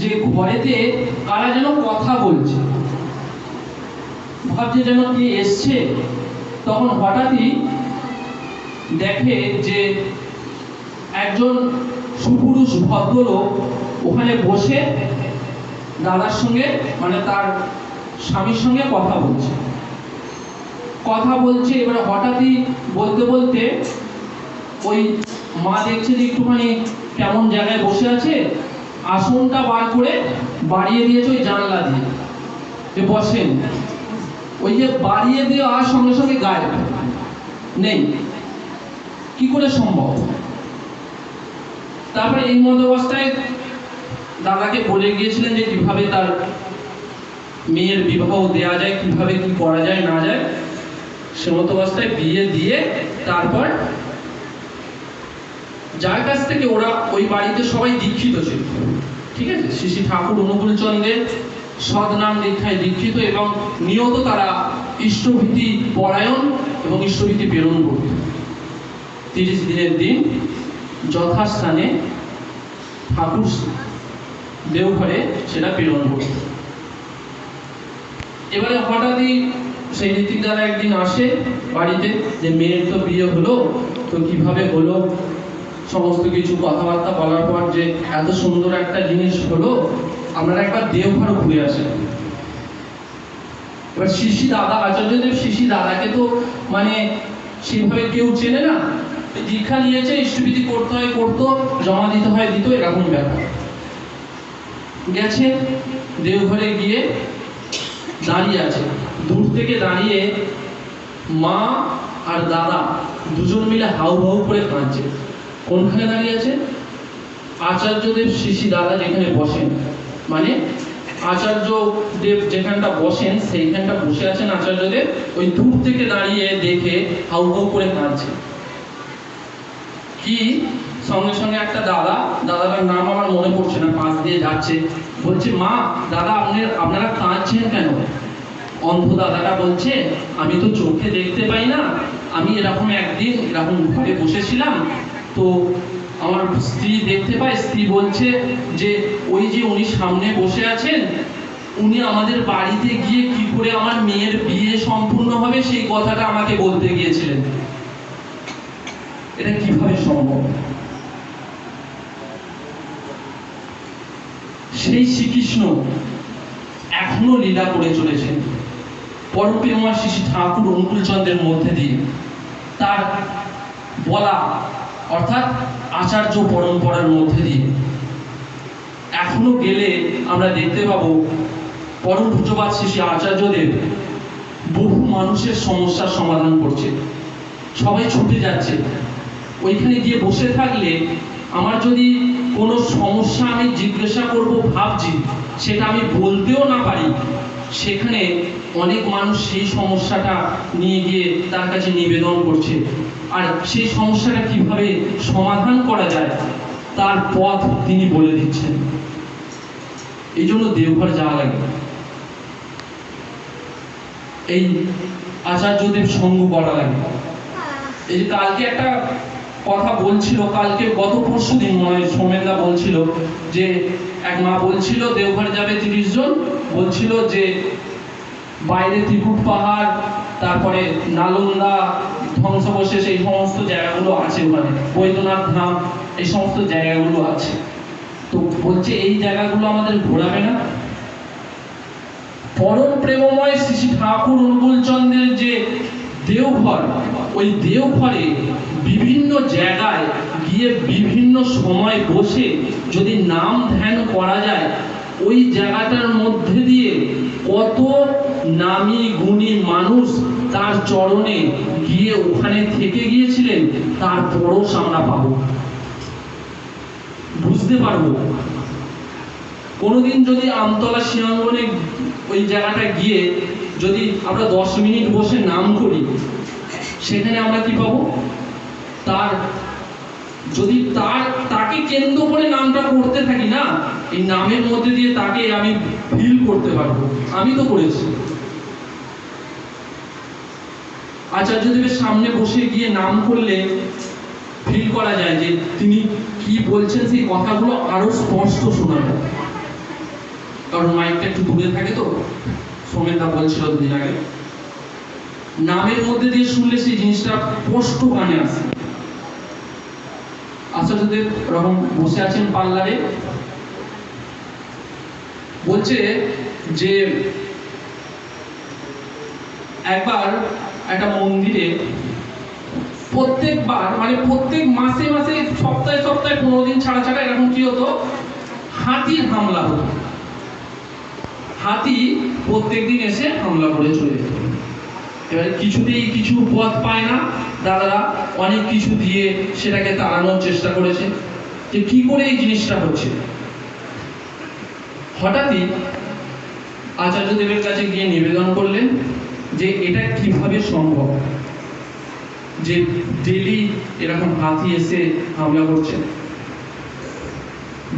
যে ঘরেতে কারা যেন কথা বলছে। ভাবছে যেন কে এসছে, তখন হঠাৎই দেখে যে একজন সুপুরুষ ভদ্রলোক ওখানে বসে দাদার সঙ্গে মানে তার স্বামীর সঙ্গে কথা বলছে। কথা বলছে, এবারে হঠাৎই বলতে বলতে ওই মা দেখছে যে একটুখানি কেমন জায়গায় বসে আছে আসনটা বার করে বাড়িয়ে দিয়েছে ওই জানলা দিয়ে। যে বসেন। ওই যে বাড়িয়ে দেওয়ার সঙ্গে সঙ্গে গায়ে নেই। কি করে সম্ভব? তারপরে এই মতো অবস্থায় দাদাকে বলে গিয়েছিলেন যে কীভাবে তার মেয়ের বিবাহ দেওয়া যায়, কীভাবে কি করা যায়, না যায়। সে মতো অবস্থায় বিয়ে দিয়ে তারপর যার কাছ থেকে ওরা ওই বাড়িতে সবাই দীক্ষিত ছিল। ঠিক আছে? শ্রী ঠাকুর অনুকূল সদনাম সদ দীক্ষায় দীক্ষিত এবং নিয়ত তারা ইষ্টভীতি পরায়ণ এবং ইষ্টভীতি প্রেরণ করত। তিরিশ দিনের দিন যথাস্থানে ঠাকুর দেওঘরে সেটা প্রেরণ করত। এবারে হঠাৎই সেই ঋতিক দ্বারা একদিন আসে বাড়িতে যে মেয়ের তো বিয়ে হলো, তো কীভাবে হলো? সমস্ত কিছু কথাবার্তা বলার পর যে এত সুন্দর একটা জিনিস হলো আপনারা একবার দেওঘর ঘুরে আসেন এবার শিশি দাদা, আচার্যদেব শিশি দাদাকে তো মানে সেভাবে কেউ চেনে না। দীক্ষা নিয়েছে ইষ্টবিধি করতে হয়, করতো, জমা দিতে হয়, দিত, এরকম ব্যাপার। গেছে, দেওঘরে গিয়ে দাঁড়িয়ে আছে। দূর থেকে দাঁড়িয়ে মা আর দাদা দুজন মিলে হাউ হাউ করে কাঁদছে। কোনখানে দাঁড়িয়ে আছে? আচার্যদেব শিশি দাদা যেখানে বসেন। মানে আচার্য দেব যেখানটা বসেন, সেইখানটা বসে আছেন আচার্যদেব। ওই দূর থেকে দাঁড়িয়ে দেখে হাউ হাউ করে কাঁদছে। কি? সঙ্গে সঙ্গে একটা দাদা, দাদাটার নাম আমার মনে পড়ছে না, পাশ দিয়ে যাচ্ছে। বলছে, মা, দাদা, আপনি, আপনারা কাঁদছেন কেন? অন্ধ দাদাটা বলছে, আমি তো চোখে দেখতে পাই না। আমি এরকম একদিন এরকম ঘরে বসেছিলাম তো আমার স্ত্রী দেখতে পায়, স্ত্রী বলছে যে, ওই যে উনি সামনে বসে আছেন, উনি আমাদের বাড়িতে গিয়ে কি করে আমার মেয়ের বিয়ে সম্পূর্ণ হবে সেই কথাটা আমাকে বলতে গিয়েছিলেন। এটা কীভাবে সম্ভব? সেই শ্রীকৃষ্ণ এখনও লীলা করে চলেছেন। পরপ্রেমা শিশু ঠাকুর অনুকূল চন্দ্রের মধ্যে দিয়ে তার বলা অর্থাৎ আচার্য পরম্পরার মধ্যে দিয়ে। এখনও গেলে আমরা দেখতে পাবো পরম পূজ্যবাদ শিশু আচার্যদেব বহু মানুষের সমস্যার সমাধান করছে। সবাই ছুটে যাচ্ছে। ওইখানে গিয়ে বসে থাকলে আমার যদি কোনো সমস্যা আমি জিজ্ঞাসা করব, ভাবছি, সেটা আমি বলতেও না পারি। সেখানে অনেক মানুষ সেই সমস্যাটা নিয়ে গিয়ে তার কাছে নিবেদন করছে। আর সেই সমস্যাটা কীভাবে সমাধান করা যায়, তার পথ তিনি বলে দিচ্ছেন। এই জন্য দেওঘর যাওয়া লাগে। এই আচার্যদেব সঙ্গ করা লাগে। এই যে কালকে একটা কথা বলছিল, কালকে গত পরশু দিন মনে হয়, সোমেনদা বলছিল যে এক মা বলছিল, দেওঘর যাবে তিরিশ জন। বলছিল যে, বাইরে ত্রিকুট পাহাড়, তারপরে নালন্দা, ধ্বংসবশেষ, এই সমস্ত জায়গাগুলো আছে ওখানে। বৈদ্যনাথ ধাম, এই সমস্ত জায়গাগুলো আছে। তো বলছে, এই জায়গাগুলো আমাদের ঘোরাবে না? পরম প্রেমময় শ্রী ঠাকুর অনুকূল চন্দ্রের যে দেওঘর, ওই দেওঘরে গিয়ে বিভিন্ন সময় বসে যদি নাম ধ্যান করা যায়, ওই জায়গাটার মধ্যে দিয়ে কত নামি গুণী মানুষ তার চরণে গিয়ে ওখানে থেকে গিয়েছিলেন, তার পরশ আমরা পাবো। বুঝতে পারব? কোনোদিন যদি আমতলা শিয়াঙ্গনে ওই জায়গাটা গিয়ে যদি আমরা দশ মিনিট বসে নাম করি, সেখানে আমরা কি পাবো? তার যদি তার, তাকে কেন্দ্র করে নামটা করতে থাকি না, এই নামের মধ্যে দিয়ে তাকে আমি ফিল করতে পারব। আমি তো করেছি। আচার্যদেবের সামনে বসে গিয়ে নাম করলে ফিল করা যায় যে তিনি কি বলছেন, সেই কথাগুলো আরও স্পষ্ট শোনা যায়। কারণ মাইকটা একটু দূরে থাকে তো। সোমেনদা বলছিল দুদিন আগে। নামের মধ্যে দিয়ে শুনলে সেই জিনিসটা স্পষ্ট কানে আসে। বসে আছেন পার্লারে। বলছে যে, একবার একটা মন্দিরে প্রত্যেকবার মানে প্রত্যেক মাসে মাসে সপ্তাহে সপ্তাহে পনেরো দিন ছাড়া ছাড়া এরকম কি হতো? হাতির হামলা হতো। হাতি প্রত্যেকদিন এসে হামলা করে চলে যেত। এবার কিছুতেই কিছু পথ পায় না। দাদারা অনেক কিছু দিয়ে সেটাকে তাড়ানোর চেষ্টা করেছে যে কি করে এই জিনিসটা হচ্ছে। হঠাৎই আচার্য দেবের কাছে গিয়ে নিবেদন করলেন যে এটা কীভাবে সম্ভব? যে ডেলি এরকম হাতি এসে হামলা করছে।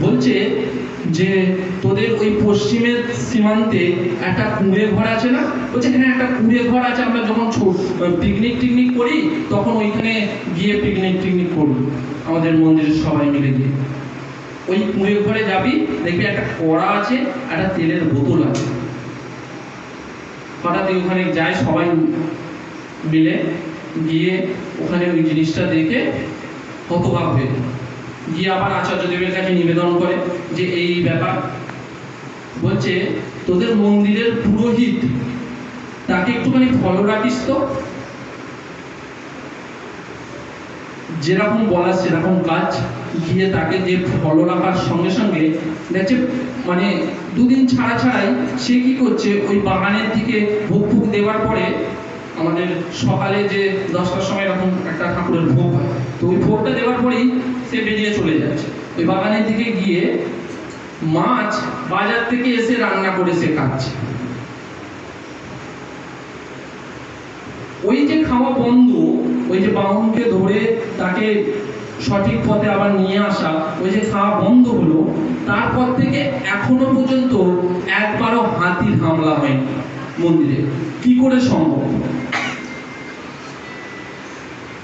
বলছে যে তোদের ওই পশ্চিমের সীমান্তে একটা কুঁড়ে ঘর আছে না? বলছে এখানে একটা কুঁড়ে ঘর আছে, আমরা যখন পিকনিক টিকনিক করি, তখন ওইখানে গিয়ে পিকনিক টিকনিক করি আমাদের মন্দিরের সবাই মিলে গিয়ে। ওই কুঁড়ে ঘরে যাবি, দেখবি একটা কড়া আছে, একটা তেলের বোতল আছে। হঠাৎ ওখানে যায় সবাই মিলে গিয়ে ওখানে ওই জিনিসটা দেখে হতবাক হয়ে যায়। গিয়ে আবার কাছে নিবেদন করে যে এই ব্যাপার। বলছে, তোদের মন্দিরের পুরোহিত, তাকে একটুখানি ফলো রাখিস তো। যেরকম বলা, সেরকম কাজ। গিয়ে তাকে যে ফলো রাখার সঙ্গে সঙ্গে, দেখছে মানে দুদিন ছাড়া ছাড়াই সে কি করছে, ওই বাগানের দিকে ভোগ ফুক দেওয়ার পরে আমাদের সকালে যে দশটার সময় এরকম একটা ঠাকুরের ভোগ হয়। তো ওই ভোগটা দেওয়ার পরেই সে বেরিয়ে চলে যাচ্ছে। ওই বাগানের দিকে গিয়ে মাছ বাজার থেকে এসে রান্না করে সে খাচ্ছে। ওই যে খাওয়া বন্ধ, ওই যে বাহনকে ধরে তাকে সঠিক পথে আবার নিয়ে আসা, ওই যে খাওয়া বন্ধ হলো, তারপর থেকে এখনও পর্যন্ত একবারও হাতির হামলা হয়নি মন্দিরে। কি করে সম্ভব?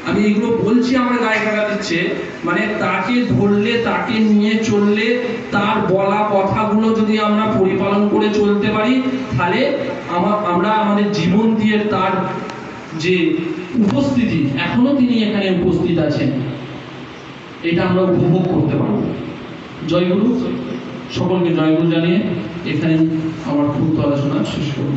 আমি এগুলো বলছি, আমার গায়ে কাটা দিচ্ছে। মানে তাকে ধরলে, তাকে নিয়ে চললে, তার বলা কথাগুলো যদি আমরা পরিপালন করে চলতে পারি, তাহলে আমরা আমাদের জীবন দিয়ে তার যে উপস্থিতি, এখনও তিনি এখানে উপস্থিত আছেন, এটা আমরা উপভোগ করতে পারব। জয়গুরু সকলকে জয়গুরু জানিয়ে এখানে আমার ক্ষুদ্র আলোচনা শেষ করব।